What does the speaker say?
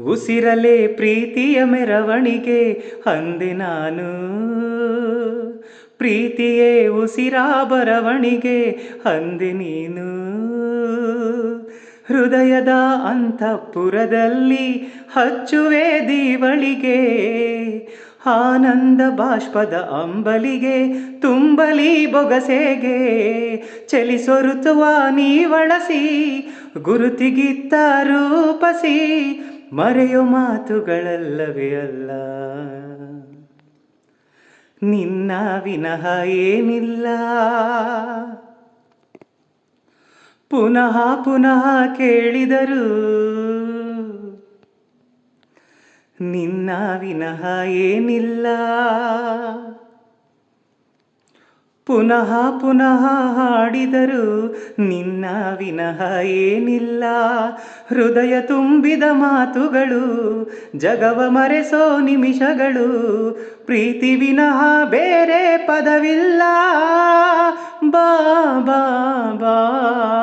ಉಸಿರಲೆ ಪ್ರೀತಿಯ ಮೆರವಣಿಗೆ ಅಂದೆ ನಾನು. ಪ್ರೀತಿಯೇ ಉಸಿರಾ ಬರವಣಿಗೆ ಅಂದೆ ನೀನು. ಹೃದಯದ ಅಂತಃಪುರದಲ್ಲಿ ಹಚ್ಚುವೆ ದೀವಳಿಗೆ, ಆನಂದ ಬಾಷ್ಪದ ಅಂಬಲಿಗೆ, ತುಂಬಲಿ ಬೊಗಸೆಗೆ ಚಲಿಸೊರುತುವ ನೀವಳಸಿ ಗುರುತಿಗಿತ್ತ ರೂಪಸಿ ಮರೆಯೋ ಮಾತುಗಳಲ್ಲವೇ ಅಲ್ಲ. ನಿನ್ನ ವಿನಃ ಏನಿಲ್ಲ. ಪುನಃ ಪುನಃ ಕೇಳಿದರು ನಿನ್ನ ವಿನಃ ಏನಿಲ್ಲ. ಪುನಃ ಪುನಃ ಹಾಡಿದರು. ನಿನ್ನ ವಿನಃ ಏನಿಲ್ಲ. ಹೃದಯ ತುಂಬಿದ ಮಾತುಗಳು, ಜಗವ ಮರೆಸೋ ನಿಮಿಷಗಳು, ಪ್ರೀತಿ ವಿನಃ ಬೇರೆ ಪದವಿಲ್ಲ. ಬಾ ಬಾ ಬಾ.